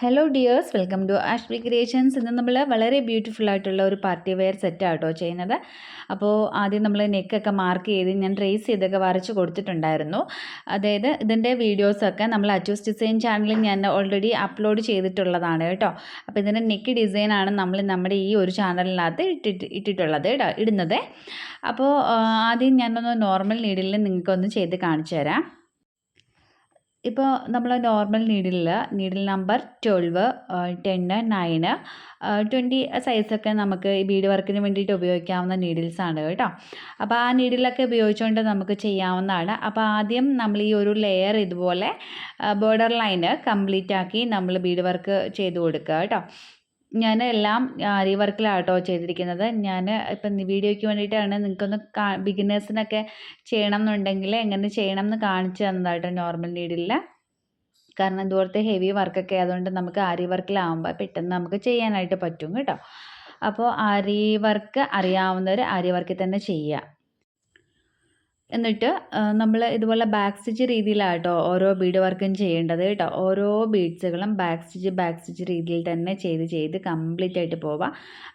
Hello dears welcome to Ashvi creations ഇന്ന് നമ്മൾ വളരെ ബ്യൂട്ടിഫുൾ ആയിട്ടുള്ള ഒരു പാർട്ടി വെയർ സെറ്റാണ് കേട്ടോ ചെയ്യുന്നത്. അപ്പോൾ ആദ്യം നമ്മൾ നെക്കൊക്കെ മാർക്ക് ചെയ്ത് ഞാൻ ട്രേസ് ചെയ്തൊക്കെ വരച്ച് കൊടുത്തിട്ടുണ്ടായിരുന്നു. അതായത് ഇതിന്റെ വീഡിയോസൊക്കെ നമ്മൾ അച്ചൂസ് ഡിസൈൻ ചാനലിൽ ഞാൻ ഓൾറെഡി അപ്ലോഡ് ചെയ്തിട്ടുള്ളതാണ് കേട്ടോ. അപ്പോൾ ഇതിന്റെ നെക്ക് ഡിസൈനാണ് നമ്മൾ നമ്മുടെ ഈ ഒരു ചാനലിനകത്ത് ഇട്ടിട്ട് ഇട്ടിട്ടുള്ളത് കേട്ടോ ഇടുന്നത്. അപ്പോൾ ആദ്യം ഞാനൊന്ന് നോർമൽ നീഡിൽ നിങ്ങൾക്കൊന്ന് ചെയ്ത് കാണിച്ചു തരാം. ഇപ്പോൾ നമ്മൾ നോർമൽ നീഡിലിൽ നീഡിൽ നമ്പർ ട്വൽവ് ടെന്ന് നയന് ട്വന്റി സൈസൊക്കെ നമുക്ക് ഈ ബീഡ് വർക്കിന് വേണ്ടിയിട്ട് ഉപയോഗിക്കാവുന്ന നീഡിൽസാണ് കേട്ടോ. അപ്പോൾ ആ നീഡിലൊക്കെ ഉപയോഗിച്ചുകൊണ്ട് നമുക്ക് ചെയ്യാവുന്നതാണ്. അപ്പോൾ ആദ്യം നമ്മൾ ഈ ഒരു ലെയർ ഇതുപോലെ ബോർഡർ ലൈന് കംപ്ലീറ്റ് ആക്കി നമ്മൾ ബീഡ് വർക്ക് ചെയ്ത് കൊടുക്കുക കേട്ടോ. ഞാൻ എല്ലാം ആരി വർക്കിലാട്ടോ ചെയ്തിരിക്കുന്നത്. ഞാൻ ഇപ്പം വീഡിയോയ്ക്ക് വേണ്ടിയിട്ടാണ് നിങ്ങൾക്കൊന്ന് കാ ബിഗിനേഴ്സിനൊക്കെ ചെയ്യണം എന്നുണ്ടെങ്കിൽ എങ്ങനെ ചെയ്യണം എന്ന് കാണിച്ചു തന്നതായിട്ട് നോർമൽ നീഡില്ല കാരണം ഇതുപോലത്തെ ഹെവി വർക്കൊക്കെ ആയതുകൊണ്ട് നമുക്ക് ആരി വർക്കിലാവുമ്പോൾ പെട്ടെന്ന് നമുക്ക് ചെയ്യാനായിട്ട് പറ്റും കേട്ടോ. അപ്പോൾ ആരി വർക്ക് അറിയാവുന്നവർ ആരി വർക്കിൽ തന്നെ ചെയ്യുക. എന്നിട്ട് നമ്മൾ ഇതുപോലെ ബാക്ക് സ്റ്റിച്ച് രീതിയിലാട്ടോ ഓരോ ബീഡ് വർക്കും ചെയ്യേണ്ടത് കേട്ടോ. ഓരോ ബീഡ്സുകളും ബാക്ക് സ്റ്റിച്ച് ബാക്ക് സ്റ്റിച്ച് രീതിയിൽ തന്നെ ചെയ്ത് ചെയ്ത് കംപ്ലീറ്റ് ആയിട്ട് പോവാം.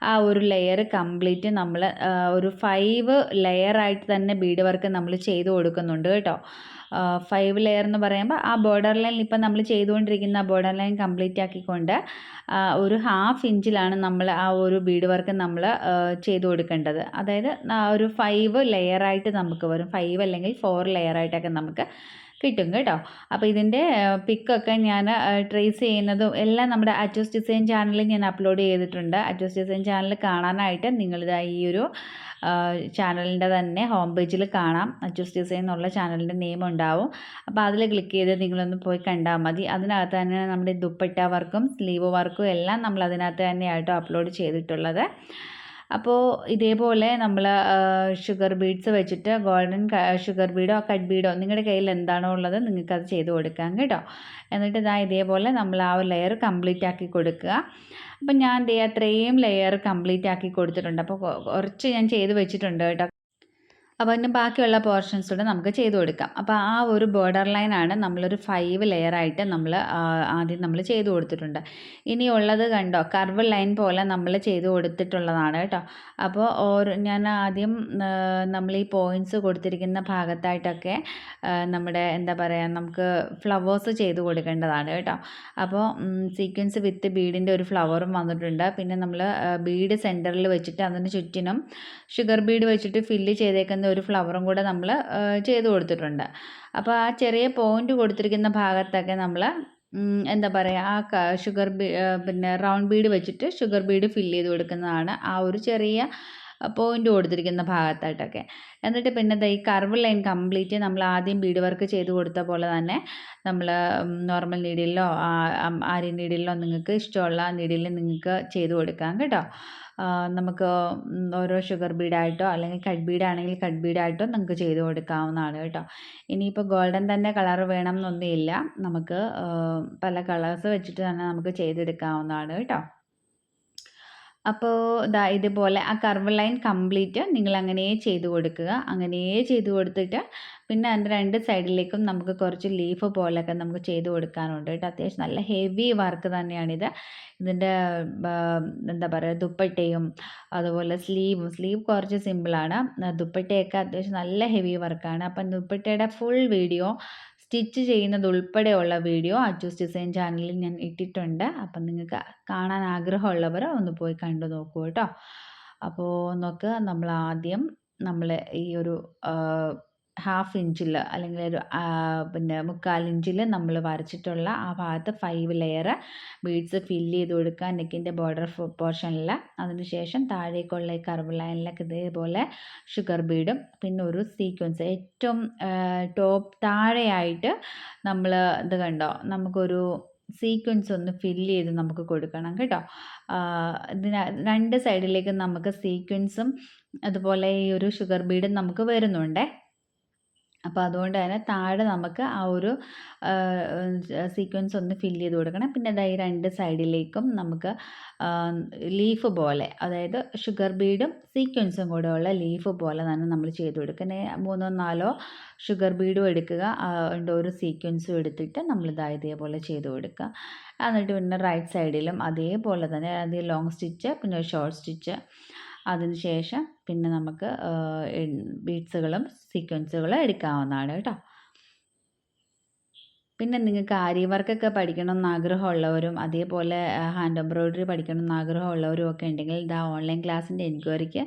ആ ഒരു ലെയർ കംപ്ലീറ്റ് നമ്മൾ ഒരു ഫൈവ് ലെയറായിട്ട് തന്നെ ബീഡ് വർക്ക് നമ്മൾ ചെയ്ത് കൊടുക്കുന്നുണ്ട് കേട്ടോ. ഫൈവ് ലെയർ എന്ന് പറയുമ്പോൾ ആ ബോർഡർ ലൈൻ ഇപ്പം നമ്മൾ ചെയ്തുകൊണ്ടിരിക്കുന്ന ബോർഡർ ലൈൻ കംപ്ലീറ്റ് ആക്കിക്കൊണ്ട് ഒരു ഹാഫ് ഇഞ്ചിലാണ് നമ്മൾ ആ ഒരു ബീഡ് വർക്ക് നമ്മൾ ചെയ്തു കൊടുക്കേണ്ടത്. അതായത് ഒരു ഫൈവ് ലെയറായിട്ട് നമുക്ക് വരും. ഫൈവ് അല്ലെങ്കിൽ ഫോർ ലെയറായിട്ടൊക്കെ നമുക്ക് കിട്ടും കേട്ടോ. അപ്പോൾ ഇതിന്റെ പിക്കൊക്കെ ഞാൻ ട്രേസ് ചെയ്യുന്നതും എല്ലാം നമ്മുടെ അറ്റോസ് ഡിസൈൻ ചാനലിൽ ഞാൻ അപ്ലോഡ് ചെയ്തിട്ടുണ്ട്. അറ്റോസ് ഡിസൈൻ ചാനൽ കാണാനായിട്ട് നിങ്ങളിതാ ഈ ഒരു ചാനലിന്റെ തന്നെ ഹോം പേജിൽ കാണാം. അച്ചൂസ് ഡിസൈൻ എന്നുള്ള ചാനലിന്റെ നെയിം ഉണ്ടാവും. അപ്പോൾ അതിൽ ക്ലിക്ക് ചെയ്ത് നിങ്ങളൊന്ന് പോയി കണ്ടാൽ മതി. അതിനകത്ത് തന്നെ നമ്മുടെ ദുപ്പട്ട വർക്കും സ്ലീവ് വർക്കും എല്ലാം നമ്മൾ അതിനകത്ത് തന്നെയായിട്ടോ അപ്ലോഡ് ചെയ്തിട്ടുള്ളത്. അപ്പോൾ ഇതേപോലെ നമ്മൾ ഷുഗർ ബീഡ്സ് വെച്ചിട്ട് ഗോൾഡൻ ഷുഗർ ബീഡോ കട്ട് ബീഡോ നിങ്ങളുടെ കയ്യിൽ എന്താണോ ഉള്ളത് നിങ്ങൾക്ക് അത് ചെയ്ത് കൊടുക്കാം കേട്ടോ. എന്നിട്ട് ഇതാ ഇതേപോലെ നമ്മൾ ആ ഒരു ലെയർ കംപ്ലീറ്റ് ആക്കി കൊടുക്കുക. അപ്പം ഞാൻ ദേ അത്രയും ലെയർ കംപ്ലീറ്റ് ആക്കി കൊടുത്തിട്ടുണ്ട്. അപ്പോൾ കുറച്ച് ഞാൻ ചെയ്ത് വെച്ചിട്ടുണ്ട് കേട്ടോ. അപ്പോൾ അതിന് ബാക്കിയുള്ള പോർഷൻസ് കൂടെ നമുക്ക് ചെയ്തു കൊടുക്കാം. അപ്പോൾ ആ ഒരു ബോർഡർ ലൈനാണ് നമ്മളൊരു ഫൈവ് ലെയറായിട്ട് നമ്മൾ ആദ്യം നമ്മൾ ചെയ്തു കൊടുത്തിട്ടുണ്ട്. ഇനി ഇനിയുള്ളത് കണ്ടോ? കർവ് ലൈൻ പോലെ നമ്മൾ ചെയ്തു കൊടുത്തിട്ടുള്ളതാണ് കേട്ടോ. അപ്പോൾ ഓരോ ഞാൻ ആദ്യം നമ്മൾ ഈ പോയിന്റ്സ് കൊടുത്തിരിക്കുന്ന ഭാഗത്തായിട്ടൊക്കെ നമ്മുടെ എന്താ പറയുക നമുക്ക് ഫ്ലവേഴ്സ് ചെയ്ത് കൊടുക്കേണ്ടതാണ് കേട്ടോ. അപ്പോൾ സീക്വൻസ് വിത്ത് ബീഡിന്റെ ഒരു ഫ്ലവറും വന്നിട്ടുണ്ട്. പിന്നെ നമ്മൾ ബീഡ് സെന്ററിൽ വെച്ചിട്ട് അതിന് ചുറ്റിനും ഷുഗർ ബീഡ് വെച്ചിട്ട് ഫില്ല് ചെയ്തേക്കുന്ന ഒരു ഫ്ലവറും കൂടെ നമ്മൾ ചെയ്ത് കൊടുത്തിട്ടുണ്ട്. അപ്പോൾ ആ ചെറിയ പോയിന്റ് കൊടുത്തിരിക്കുന്ന ഭാഗത്തൊക്കെ നമ്മൾ എന്താ പറയുക ആ ഷുഗർ ബീ പിന്നെ റൗണ്ട് ബീഡ് വെച്ചിട്ട് ഷുഗർ ബീഡ് ഫില്ല് ചെയ്ത് കൊടുക്കുന്നതാണ് ആ ഒരു ചെറിയ പോയിന്റ് കൊടുത്തിരിക്കുന്ന ഭാഗത്തായിട്ടൊക്കെ. എന്നിട്ട് പിന്നെ ഈ കർവ് ലൈൻ കംപ്ലീറ്റ് നമ്മൾ ആദ്യം ബീഡ് വർക്ക് ചെയ്ത് കൊടുത്ത പോലെ തന്നെ നമ്മൾ നോർമൽ നീഡിലോ ആരി നീഡിലോ നിങ്ങൾക്ക് ഇഷ്ടമുള്ള നീഡിൽ നിങ്ങൾക്ക് ചെയ്ത് കൊടുക്കാം കേട്ടോ. നമുക്ക് ഓരോ ഷുഗർ ബീഡായിട്ടോ അല്ലെങ്കിൽ കട്ട് ബീഡാണെങ്കിൽ കട്ട് ബീഡായിട്ടോ നമുക്ക് ചെയ്ത് കൊടുക്കാവുന്നതാണ് കേട്ടോ. ഇനിയിപ്പോൾ ഗോൾഡൻ തന്നെ കളർ വേണം എന്നൊന്നുമില്ല. നമുക്ക് പല കളേഴ്സ് വെച്ചിട്ട് തന്നെ നമുക്ക് ചെയ്തെടുക്കാവുന്നതാണ് കേട്ടോ. അപ്പോൾ ദാ ഇതുപോലെ ആ കർവ് ലൈൻ കംപ്ലീറ്റ് നിങ്ങൾ അങ്ങനെ ചെയ്ത് കൊടുക്കുക. അങ്ങനെ ചെയ്ത് കൊടുത്തിട്ട് പിന്നെ അതിന്റെ രണ്ട് സൈഡിലേക്കും നമുക്ക് കുറച്ച് ലീഫ് പോലെയൊക്കെ നമുക്ക് ചെയ്ത് കൊടുക്കാനുണ്ട് കേട്ടോ. അത്യാവശ്യം നല്ല ഹെവി വർക്ക് തന്നെയാണിത്. ഇതിന്റെ എന്താ പറയുക ദുപ്പട്ടയും അതുപോലെ സ്ലീവും സ്ലീവ് കുറച്ച് സിമ്പിളാണ്. ദുപ്പട്ടയൊക്കെ അത്യാവശ്യം നല്ല ഹെവി വർക്കാണ്. അപ്പം ദുപ്പട്ടയുടെ ഫുൾ വീഡിയോ സ്റ്റിച്ച് ചെയ്യുന്നത് ഉൾപ്പെടെയുള്ള വീഡിയോ അച്ചൂസ് ഡിസൈൻ ചാനലിൽ ഞാൻ ഇട്ടിട്ടുണ്ട്. അപ്പം നിങ്ങൾക്ക് കാണാൻ ആഗ്രഹമുള്ളവർ ഒന്ന് പോയി കണ്ടു നോക്കൂ കേട്ടോ. അപ്പോൾ നോക്ക് നമ്മൾ ആദ്യം നമ്മൾ ഈ ഒരു ഹാഫ് ഇഞ്ചിൽ അല്ലെങ്കിൽ ഒരു പിന്നെ മുക്കാൽ ഇഞ്ചിൽ നമ്മൾ വരച്ചിട്ടുള്ള ആ ഭാഗത്ത് ഫൈവ് ലെയർ ബീഡ്സ് ഫില്ല് ചെയ്ത് കൊടുക്കുക. നെക്കിന്റെ ബോർഡർ പോർഷനിൽ അതിനുശേഷം താഴേക്കുള്ള ഈ കർവ് ലൈനിലൊക്കെ ഇതേപോലെ ഷുഗർ ബീഡും പിന്നെ ഒരു സീക്വൻസ് ഏറ്റവും ടോപ്പ് താഴെയായിട്ട് നമ്മൾ ഇത് കണ്ടോ? നമുക്കൊരു സീക്വൻസ് ഒന്ന് ഫില്ല് ചെയ്ത് നമുക്ക് കൊടുക്കണം കേട്ടോ. ഇതിന് രണ്ട് സൈഡിലേക്കും നമുക്ക് സീക്വൻസും അതുപോലെ ഈ ഒരു ഷുഗർ ബീഡും നമുക്ക് വരുന്നുണ്ടേ. അപ്പോൾ അതുകൊണ്ട് തന്നെ താഴെ നമുക്ക് ആ ഒരു സീക്വൻസ് ഒന്ന് ഫില്ല് ചെയ്ത് കൊടുക്കണം. പിന്നെ ഈ രണ്ട് സൈഡിലേക്കും നമുക്ക് ലീഫ് പോലെ അതായത് ഷുഗർ ബീഡും സീക്വൻസും കൂടെ ഉള്ള ലീഫ് പോലെ തന്നെ നമ്മൾ ചെയ്ത് കൊടുക്കുന്നത് മൂന്നോ നാലോ ഷുഗർ ബീഡും എടുക്കുക. ഒരു സീക്വൻസും എടുത്തിട്ട് നമ്മൾ ഇതായ ഇതേപോലെ ചെയ്ത് കൊടുക്കുക. എന്നിട്ട് പിന്നെ റൈറ്റ് സൈഡിലും അതേപോലെ തന്നെ അതായത് ലോങ് സ്റ്റിച്ച് പിന്നെ ഷോർട്ട് സ്റ്റിച്ച് അതിന് ശേഷം പിന്നെ നമുക്ക് ബീഡ്സുകളും സീക്വൻസുകളും എടുക്കാവുന്നതാണ് കേട്ടോ. പിന്നെ നിങ്ങൾക്ക് ആരി വർക്കൊക്കെ പഠിക്കണം എന്നാഗ്രഹമുള്ളവരും അതേപോലെ ഹാൻഡ് എംബ്രോയ്ഡറി പഠിക്കണം എന്നാഗ്രഹമുള്ളവരും ഒക്കെ ഉണ്ടെങ്കിൽ ഇതാ ഓൺലൈൻ ക്ലാസ്സിന്റെ എൻക്വയറിക്ക്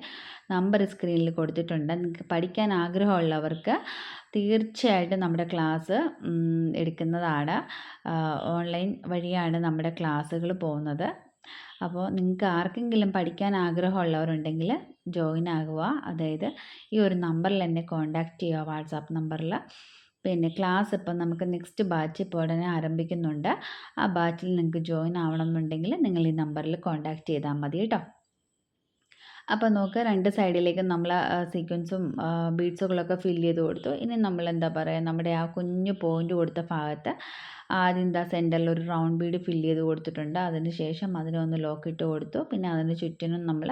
നമ്പർ സ്ക്രീനിൽ കൊടുത്തിട്ടുണ്ട്. നിങ്ങൾക്ക് പഠിക്കാൻ ആഗ്രഹമുള്ളവർക്ക് തീർച്ചയായിട്ടും നമ്മുടെ ക്ലാസ് എടുക്കുന്നതാണ്. ഓൺലൈൻ വഴിയാണ് നമ്മുടെ ക്ലാസ്സുകൾ പോകുന്നത്. അപ്പോൾ നിങ്ങൾക്ക് ആർക്കെങ്കിലും പഠിക്കാൻ ആഗ്രഹമുള്ളവരുണ്ടെങ്കിൽ ജോയിൻ ആകുക. അതായത് ഈ ഒരു നമ്പറിൽ എന്നെ കോൺടാക്റ്റ് ചെയ്യുക വാട്സാപ്പ് നമ്പറിൽ പിന്നെ ക്ലാസ് ഇപ്പം നമുക്ക് നെക്സ്റ്റ് ബാച്ച് ഇപ്പോൾ ഉടനെ ആരംഭിക്കുന്നുണ്ട്. ആ ബാച്ചിൽ നിങ്ങൾക്ക് ജോയിൻ ആവണം എന്നുണ്ടെങ്കിൽ നിങ്ങൾ ഈ നമ്പറിൽ കോൺടാക്റ്റ് ചെയ്താൽ മതി കേട്ടോ. അപ്പോൾ നോക്കുക രണ്ട് സൈഡിലേക്കും നമ്മൾ സീക്വൻസും ബീഡ്സുകളൊക്കെ ഫില്ല് ചെയ്ത് കൊടുത്തു. ഇനി നമ്മൾ എന്താ പറയുക നമ്മുടെ ആ കുഞ്ഞു പോയിന്റ് കൊടുത്ത ഭാഗത്ത് ആദ്യം എന്താ സെന്ററിൽ ഒരു റൗണ്ട് ബീഡ് ഫില്ല് ചെയ്ത് കൊടുത്തിട്ടുണ്ട്. അതിന് ശേഷം അതിനൊന്ന് ലോക്ക് ഇട്ട് കൊടുത്തു. പിന്നെ അതിന് ചുറ്റിനും നമ്മൾ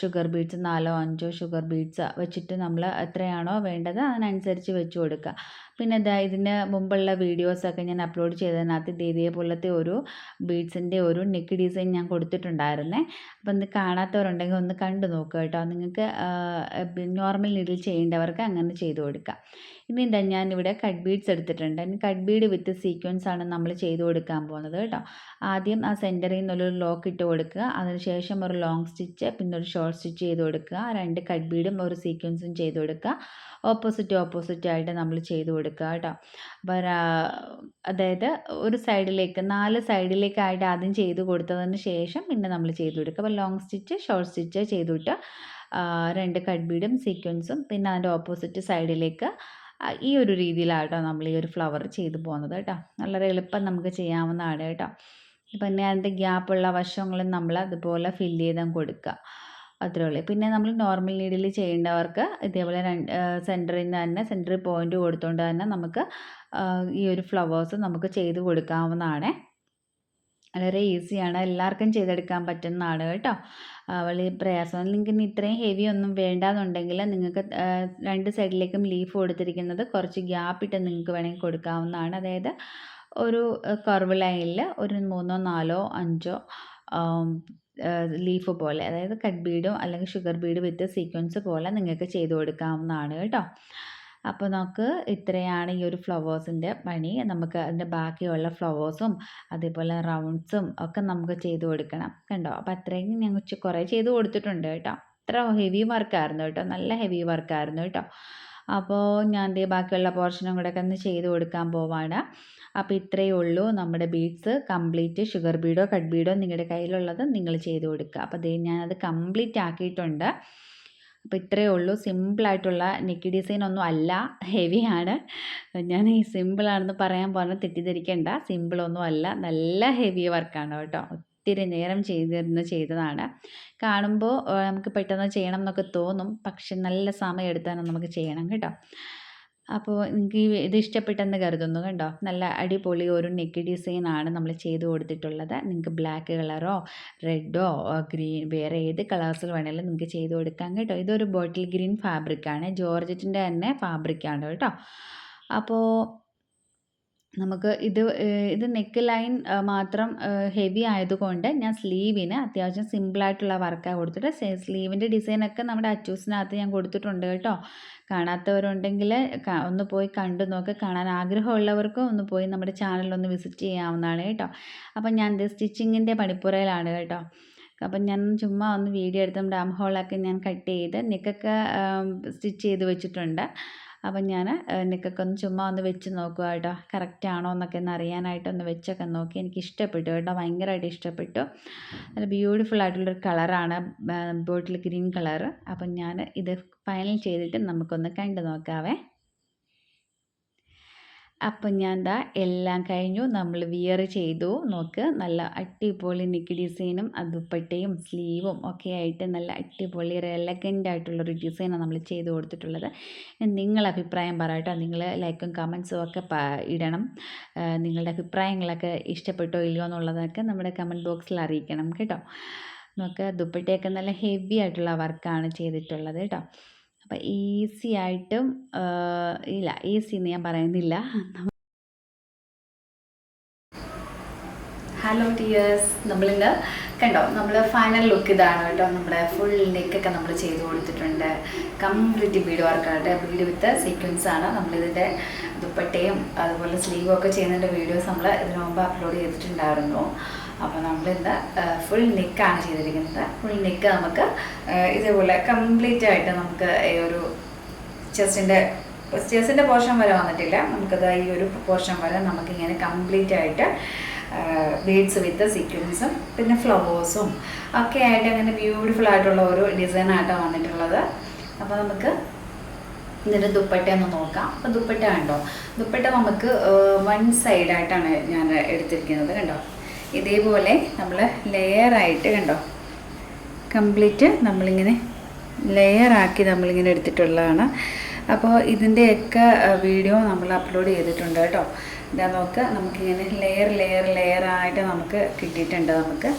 ഷുഗർ ബീഡ്സ് നാലോ അഞ്ചോ ഷുഗർ ബീഡ്സ് വെച്ചിട്ട് നമ്മൾ എത്രയാണോ വേണ്ടത് അതിനനുസരിച്ച് വെച്ച് കൊടുക്കുക. പിന്നെ ഇതാ ഇതിന് മുമ്പുള്ള വീഡിയോസൊക്കെ ഞാൻ അപ്ലോഡ് ചെയ്തതിനകത്ത് ഇത് ഇതേപോലത്തെ ഒരു ബീഡ്സിന്റെ ഒരു നെക്ക് ഡിസൈൻ ഞാൻ കൊടുത്തിട്ടുണ്ടായിരുന്നേ. അപ്പം ഇത് കാണാത്തവരുണ്ടെങ്കിൽ ഒന്ന് കണ്ടു നോക്കുക കേട്ടോ. നിങ്ങൾക്ക് നോർമൽ നീഡിൽ ചെയ്യേണ്ടവർക്ക് അങ്ങനെ ചെയ്തു കൊടുക്കാം. ഇനി എന്താ ഞാനിവിടെ കട്ട് ബീഡ്സ് എടുത്തിട്ടുണ്ട്. കട്ട് ബീഡ് വിത്ത് സീക്വൻസ് ആണ് നമ്മൾ ചെയ്തു കൊടുക്കാൻ പോകുന്നത് കേട്ടോ. ആദ്യം ആ സെന്ററിൽ നിന്നൊരു ലോക്ക് ഇട്ട് കൊടുക്കുക. അതിനുശേഷം ഒരു ലോങ് സ്റ്റിച്ച് പിന്നെ ഒരു ഷോർട്ട് സ്റ്റിച്ച് ചെയ്ത് കൊടുക്കുക. രണ്ട് കട്ട് ബീഡും ഒരു സീക്വൻസും ചെയ്ത് കൊടുക്കുക. ഓപ്പോസിറ്റ് ഓപ്പോസിറ്റ് ആയിട്ട് നമ്മൾ ചെയ്ത് കൊടുക്കുക. കേട്ടോ. അപ്പോൾ അതായത് ഒരു സൈഡിലേക്ക് നാല് സൈഡിലേക്കായിട്ട് ആദ്യം ചെയ്ത് കൊടുത്തതിന് ശേഷം പിന്നെ നമ്മൾ ചെയ്ത് കൊടുക്കുക. അപ്പോൾ ലോങ് സ്റ്റിച്ച് ഷോർട്ട് സ്റ്റിച്ച് ചെയ്തിട്ട് രണ്ട് കട്ട് ബീഡും സീക്വൻസും പിന്നെ അതിന്റെ ഓപ്പോസിറ്റ് സൈഡിലേക്ക് ഈ ഒരു രീതിയിലാട്ടോ നമ്മൾ ഈ ഒരു ഫ്ലവർ ചെയ്തു പോകുന്നത് കേട്ടോ. വളരെ എളുപ്പം നമുക്ക് ചെയ്യാവുന്നതാണ് കേട്ടോ. പിന്നെ അതിന്റെ ഗ്യാപ്പുള്ള വശങ്ങളും നമ്മൾ അതുപോലെ ഫില്ല് ചെയ്താൽ കൊടുക്കുക. അത്രേ ഉള്ളൂ. പിന്നെ നമ്മൾ നോർമൽ നീഡിൽ ചെയ്യേണ്ടവർക്ക് ഇതേപോലെ രണ്ട് സെന്ററിൽ നിന്ന് തന്നെ സെന്ററിൽ പോയിന്റ് കൊടുത്തുകൊണ്ട് തന്നെ നമുക്ക് ഈ ഒരു ഫ്ലവേഴ്സ് നമുക്ക് ചെയ്ത് കൊടുക്കാവുന്നതാണ്. വളരെ ഈസിയാണ് എല്ലാവർക്കും ചെയ്തെടുക്കാൻ പറ്റുന്നതാണ് കേട്ടോ. വലിയ പ്രയാസം. നിങ്ങൾക്ക് ഇത്രയും ഹെവി ഒന്നും വേണ്ടാന്നുണ്ടെങ്കിൽ നിങ്ങൾക്ക് രണ്ട് സൈഡിലേക്കും ലീഫ് കൊടുത്തിരിക്കുന്നത് കുറച്ച് ഗ്യാപ്പ് ഇട്ട് നിങ്ങൾക്ക് വേണമെങ്കിൽ കൊടുക്കാവുന്നതാണ്. അതായത് ഒരു കർവ് ലൈനിൽ ഒരു മൂന്നോ നാലോ അഞ്ചോ ലീഫ് പോലെ അതായത് കട്ട് ബീഡോ അല്ലെങ്കിൽ ഷുഗർ ബീഡ് വിത്ത് സീക്വൻസ് പോലെ നിങ്ങൾക്ക് ചെയ്ത് കൊടുക്കാവുന്നതാണ് കേട്ടോ. അപ്പോൾ നമുക്ക് ഇത്രയാണ് ഈ ഒരു ഫ്ലവേഴ്സിന്റെ പണി. നമുക്ക് അതിന്റെ ബാക്കിയുള്ള ഫ്ലവേഴ്സും അതേപോലെ റൗണ്ട്സും ഒക്കെ നമുക്ക് ചെയ്ത് കൊടുക്കണം കണ്ടോ? അപ്പോൾ അത്രയും ഞങ്ങൾ കുറേ ചെയ്ത് കൊടുത്തിട്ടുണ്ട് കേട്ടോ. അത്ര ഹെവി വർക്കായിരുന്നു കേട്ടോ. നല്ല ഹെവി വർക്കായിരുന്നു കേട്ടോ. അപ്പോൾ ഞാൻ ദേ ബാക്കിയുള്ള പോർഷനും കൂടെ ഒക്കെ ഒന്ന് ചെയ്ത് കൊടുക്കാൻ പോവാണ്. അപ്പോൾ ഇത്രയേ ഉള്ളൂ നമ്മുടെ ബീഡ്സ് കംപ്ലീറ്റ് ഷുഗർ ബീഡോ കട്ട് ബീഡോ നിങ്ങളുടെ കയ്യിലുള്ളത് നിങ്ങൾ ചെയ്ത് കൊടുക്കുക. അപ്പോൾ ദേ ഞാനത് കംപ്ലീറ്റ് ആക്കിയിട്ടുണ്ട്. അപ്പോൾ ഇത്രയേ ഉള്ളൂ. സിമ്പിളായിട്ടുള്ള നെക്ക് ഡിസൈൻ ഒന്നും അല്ല. ഹെവിയാണ് ഞാൻ ഈ സിമ്പിളാണെന്ന് പറയാൻ പറഞ്ഞ് തെറ്റിദ്ധരിക്കേണ്ട. സിമ്പിളൊന്നും അല്ല. നല്ല ഹെവി വർക്കാണ് കേട്ടോ. ഒത്തിരി നേരം ചെയ്തിരുന്ന് ചെയ്തതാണ്. കാണുമ്പോൾ നമുക്ക് പെട്ടെന്ന് ചെയ്യണം എന്നൊക്കെ തോന്നും. പക്ഷെ നല്ല സമയം എടുത്താണ് നമുക്ക് ചെയ്യണം കേട്ടോ. അപ്പോൾ എനിക്ക് ഇത് ഇഷ്ടപ്പെട്ടെന്ന് കരുതുന്നു കണ്ടോ. നല്ല അടിപൊളി ഒരു നെക്ക് ഡിസൈനാണ് നമ്മൾ ചെയ്ത് കൊടുത്തിട്ടുള്ളത്. നിങ്ങൾക്ക് ബ്ലാക്ക് കളറോ റെഡോ ഗ്രീൻ വേറെ ഏത് കളേഴ്സിൽ വേണമെങ്കിലും നിങ്ങൾക്ക് ചെയ്ത് കൊടുക്കാം കേട്ടോ. ഇതൊരു ബോട്ടിൽ ഗ്രീൻ ഫാബ്രിക്കാണ്. ജോർജറ്റിന്റെ തന്നെ ഫാബ്രിക്കാണ് കേട്ടോ. അപ്പോൾ നമുക്ക് ഇത് ഇത് നെക്ക് ലൈൻ മാത്രം ഹെവി ആയതുകൊണ്ട് ഞാൻ സ്ലീവിന് അത്യാവശ്യം സിമ്പിളായിട്ടുള്ള വർക്കാണ് കൊടുത്തിട്ട് സ്ലീവിന്റെ ഡിസൈനൊക്കെ നമ്മുടെ അച്ചൂസിനകത്ത് ഞാൻ കൊടുത്തിട്ടുണ്ട് കേട്ടോ. കാണാത്തവരുണ്ടെങ്കിൽ ഒന്ന് പോയി കണ്ടു നോക്ക്. കാണാൻ ആഗ്രഹമുള്ളവർക്കും ഒന്ന് പോയി നമ്മുടെ ചാനലൊന്ന് വിസിറ്റ് ചെയ്യാവുന്നതാണ് കേട്ടോ. അപ്പം ഞാൻ ഇത് സ്റ്റിച്ചിങ്ങിന്റെ പണിപ്പുരയിലാണ് കേട്ടോ. അപ്പം ഞാൻ ചുമ്മാ ഒന്ന് വീഡിയോ എടുത്തും ഡാം ഹോളൊക്കെ ഞാൻ കട്ട് ചെയ്ത് നെക്കൊക്കെ സ്റ്റിച്ച് ചെയ്ത് വെച്ചിട്ടുണ്ട്. അപ്പം ഞാൻ നെക്കൊക്കെ ഒന്ന് ചുമ്മാ ഒന്ന് വെച്ച് നോക്കുക കേട്ടോ. കറക്റ്റ് ആണോ എന്നൊക്കെ ഒന്ന് അറിയാനായിട്ട് ഒന്ന് വെച്ചൊക്കെ നോക്കി. എനിക്ക് ഇഷ്ടപ്പെട്ടു കേട്ടോ. ഭയങ്കരമായിട്ട് ഇഷ്ടപ്പെട്ടു. നല്ല ബ്യൂട്ടിഫുൾ ആയിട്ടുള്ളൊരു കളറാണ് ബോട്ടിൽ ഗ്രീൻ കളർ അപ്പം ഞാൻ ഇത് ഫൈനൽ ചെയ്തിട്ട് നമുക്കൊന്ന് കണ്ടു നോക്കാവേ. അപ്പം ഞാൻ ദാ എല്ലാം കഴിഞ്ഞു. നമ്മൾ വിയർ ചെയ്തു. നോക്ക് നല്ല അടിപൊളി നെക്ക് ഡിസൈനും ദുപ്പട്ടയും സ്ലീവും ഒക്കെ ആയിട്ട് നല്ല അടിപൊളി ഒരു എലഗന്റ് ആയിട്ടുള്ളൊരു ഡിസൈനാണ് നമ്മൾ ചെയ്ത് കൊടുത്തിട്ടുള്ളത്. നിങ്ങളുടെ അഭിപ്രായം പറയട്ടോ നിങ്ങൾ ലൈക്കും കമൻസും ഒക്കെ ഇടണം. നിങ്ങളുടെ അഭിപ്രായങ്ങളൊക്കെ ഇഷ്ടപ്പെട്ടോ ഇല്ലയോ എന്നുള്ളതൊക്കെ നമ്മുടെ കമന്റ് ബോക്സിൽ അറിയിക്കണം കേട്ടോ. നമുക്ക് ദുപ്പട്ടയൊക്കെ നല്ല ഹെവി ആയിട്ടുള്ള വർക്കാണ് ചെയ്തിട്ടുള്ളത് കേട്ടോ. അപ്പം ഈസി ആയിട്ടും ഇല്ല ഈസി എന്ന് ഞാൻ പറയുന്നില്ല. ഹലോ ടിയേഴ്സ് നമ്മളിന്ന് കണ്ടോ നമ്മൾ ഫൈനൽ ലുക്ക് ഇതാണ് കേട്ടോ. നമ്മുടെ ഫുൾ നെക്കൊക്കെ നമ്മൾ ചെയ്ത് കൊടുത്തിട്ടുണ്ട്. കംപ്ലീറ്റ് ബീഡ് വർക്കാണ് ബീഡ് വിത്ത് സീക്വൻസ് ആണ്. നമ്മളിതിന്റെ ദുപ്പട്ടയും അതുപോലെ സ്ലീവും ഒക്കെ ചെയ്യുന്നതിന്റെ വീഡിയോസ് നമ്മൾ ഇതിനു മുമ്പ് അപ്ലോഡ് ചെയ്തിട്ടുണ്ടായിരുന്നു. അപ്പോൾ നമ്മളിന്ന് ഫുൾ നെക്കാണ് ചെയ്തിരിക്കുന്നത്. ഫുൾ നെക്ക് നമുക്ക് ഇതേപോലെ കംപ്ലീറ്റ് ആയിട്ട് നമുക്ക് ഈ ഒരു ചെസ്റ്റിന്റെ ചെസ്റ്റിന്റെ പോർഷൻ വരെ വന്നിട്ടില്ല. നമുക്കത് ഈ ഒരു പോർഷൻ വരെ നമുക്കിങ്ങനെ കംപ്ലീറ്റ് ആയിട്ട് ബീഡ്സ് വിത്ത് സീക്വൻസും പിന്നെ ഫ്ലവേഴ്സും ഒക്കെ ആയിട്ട് അങ്ങനെ ബ്യൂട്ടിഫുൾ ആയിട്ടുള്ള ഒരു ഡിസൈനായിട്ടാണ് വന്നിട്ടുള്ളത്. അപ്പോൾ നമുക്ക് ഇതിന്റെ ദുപ്പട്ട ഒന്ന് നോക്കാം. അപ്പോൾ ദുപ്പട്ട കണ്ടോ? ദുപ്പട്ട നമുക്ക് വൺ സൈഡായിട്ടാണ് ഞാൻ എടുത്തിരിക്കുന്നത്. കണ്ടോ? ഇതേപോലെ നമ്മൾ ലെയറായിട്ട് കണ്ടോ? കംപ്ലീറ്റ് നമ്മളിങ്ങനെ ലെയറാക്കി നമ്മളിങ്ങനെ എടുത്തിട്ടുള്ളതാണ്. അപ്പോൾ ഇതിന്റെയൊക്കെ വീഡിയോ നമ്മൾ അപ്ലോഡ് ചെയ്തിട്ടുണ്ട് കേട്ടോ. ഇതാ നോക്കുക നമുക്കിങ്ങനെ ലെയർ ലെയർ ആയിട്ട് നമുക്ക് കിട്ടിയിട്ടുണ്ട് നമുക്ക്.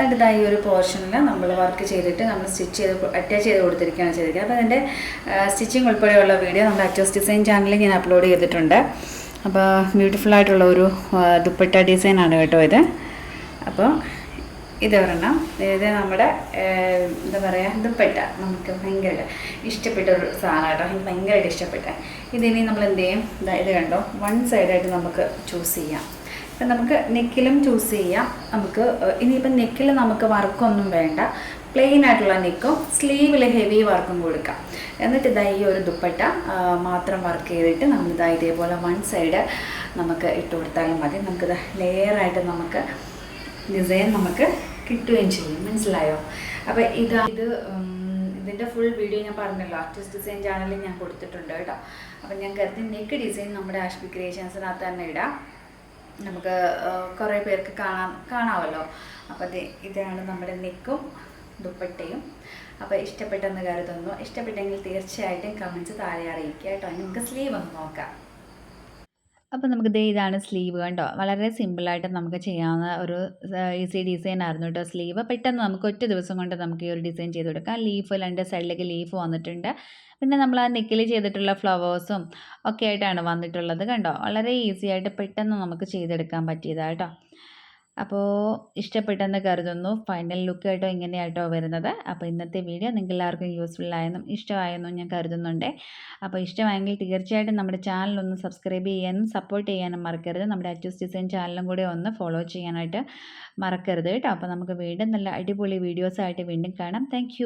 എന്നിട്ട് ഈ ഒരു പോർഷനിൽ നമ്മൾ വർക്ക് ചെയ്തിട്ട് നമ്മൾ സ്റ്റിച്ച് ചെയ്ത് അറ്റാച്ച് ചെയ്ത് കൊടുത്തിരിക്കുകയാണ് ചെയ്തിരിക്കുന്നത്. അപ്പോൾ അതിന്റെ സ്റ്റിച്ചിങ് ഉൾപ്പെടെയുള്ള വീഡിയോ നമ്മുടെ അറ്റോസ് ഡിസൈൻ ചാനലിൽ ഞാൻ അപ്ലോഡ് ചെയ്തിട്ടുണ്ട്. അപ്പോൾ ബ്യൂട്ടിഫുൾ ആയിട്ടുള്ള ഒരു ദുപ്പട്ട ഡിസൈനാണ് കേട്ടോ ഇത്. അപ്പോൾ ഇതൊരെണ്ണം ഇത് നമ്മുടെ എന്താ പറയുക ദുപ്പട്ട. നമുക്ക് ഭയങ്കര ഇഷ്ടപ്പെട്ട ഒരു സാധനം കേട്ടോ. എനിക്ക് ഭയങ്കരമായിട്ട് ഇഷ്ടപ്പെട്ട. ഇതിനി നമ്മൾ എന്ത് ചെയ്യും? ഇത് കണ്ടോ? വൺ സൈഡായിട്ട് നമുക്ക് ചൂസ് ചെയ്യാം. ഇപ്പം നമുക്ക് നെക്കിലും ചൂസ് ചെയ്യാം. നമുക്ക് ഇനിയിപ്പം നെക്കിൽ നമുക്ക് വർക്കൊന്നും വേണ്ട. പ്ലെയിൻ ആയിട്ടുള്ള നെക്കും സ്ലീവിൽ ഹെവി വർക്കും കൊടുക്കാം. എന്നിട്ട് ഇതാ ഈ ഒരു ദുപ്പട്ട മാത്രം വർക്ക് ചെയ്തിട്ട് നമ്മൾ ഇതാ ഇതേപോലെ വൺ സൈഡ് നമുക്ക് ഇട്ട് കൊടുത്താലും മതി. നമുക്കിത് ലെയറായിട്ട് നമുക്ക് ഡിസൈൻ നമുക്ക് കിട്ടുകയും ചെയ്യും. മനസ്സിലായോ? അപ്പോൾ ഇത് ഇത് ഇതിന്റെ ഫുൾ വീഡിയോ ഞാൻ പറഞ്ഞല്ലോ. ആർട്ടിസ്റ്റ് ഡിസൈൻ ചാനലിൽ ഞാൻ കൊടുത്തിട്ടുണ്ട് കേട്ടോ. അപ്പം ഞാൻ കരുതി നെക്ക് ഡിസൈൻ നമ്മുടെ ആഷ്പി ക്രിയേഷൻസിനകത്ത് തന്നെ ഇടാം. നമുക്ക് കുറേ പേർക്ക് കാണാൻ കാണാമല്ലോ അപ്പോൾ അത് ഇതാണ് നമ്മുടെ നെക്കും ദുപ്പട്ടയും. അപ്പോൾ ഇഷ്ടപ്പെട്ടെന്ന് കരുതുന്നു. ഇഷ്ടപ്പെട്ടെങ്കിൽ തീർച്ചയായിട്ടും കമൻസ് താഴെ അറിയിക്കുക കേട്ടോ. നമുക്ക് സ്ലീവ് ഒന്ന് നോക്കാം. അപ്പോൾ നമുക്ക് ദേ ഇതാണ് സ്ലീവ് കണ്ടോ? വളരെ സിമ്പിളായിട്ട് നമുക്ക് ചെയ്യാവുന്ന ഒരു ഈസി ഡിസൈൻ ആയിരുന്നു കേട്ടോ സ്ലീവ്. പെട്ടെന്ന് നമുക്ക് ഒറ്റ ദിവസം കൊണ്ട് നമുക്ക് ഈ ഒരു ഡിസൈൻ ചെയ്ത് കൊടുക്കാം. ലീഫ് രണ്ട് സൈഡിലേക്ക് ലീഫ് വന്നിട്ടുണ്ട്. പിന്നെ നമ്മൾ ആ നെക്കിൽ ചെയ്തിട്ടുള്ള ഫ്ലവേഴ്സും ഒക്കെ ആയിട്ടാണ് വന്നിട്ടുള്ളത് കണ്ടോ? വളരെ ഈസി ആയിട്ട് പെട്ടെന്ന് നമുക്ക് ചെയ്തെടുക്കാൻ പറ്റിയതാണ് കേട്ടോ അപ്പോൾ ഇഷ്ടപ്പെട്ടെന്ന് കരുതുന്നു. ഫൈനൽ ലുക്ക് ആയിട്ടോ ഇങ്ങനെയായിട്ടോ വരുന്നത്. അപ്പോൾ ഇന്നത്തെ വീഡിയോ നിങ്ങൾക്ക് എല്ലാവർക്കും യൂസ്ഫുൾ ആയെന്നും ഇഷ്ടമായെന്നും ഞാൻ കരുതുന്നുണ്ട്. അപ്പോൾ ഇഷ്ടമായെങ്കിൽ തീർച്ചയായിട്ടും നമ്മുടെ ചാനൽ ഒന്ന് സബ്സ്ക്രൈബ് ചെയ്യാനും സപ്പോർട്ട് ചെയ്യാനും മറക്കരുത്. നമ്മുടെ അച്ചൂസ് ഡിസൈൻ ചാനലും കൂടി ഒന്ന് ഫോളോ ചെയ്യാനായിട്ട് മറക്കരുത് കേട്ടോ. അപ്പോൾ നമുക്ക് വീണ്ടും നല്ല അടിപൊളി വീഡിയോസായിട്ട് വീണ്ടും കാണാം. താങ്ക്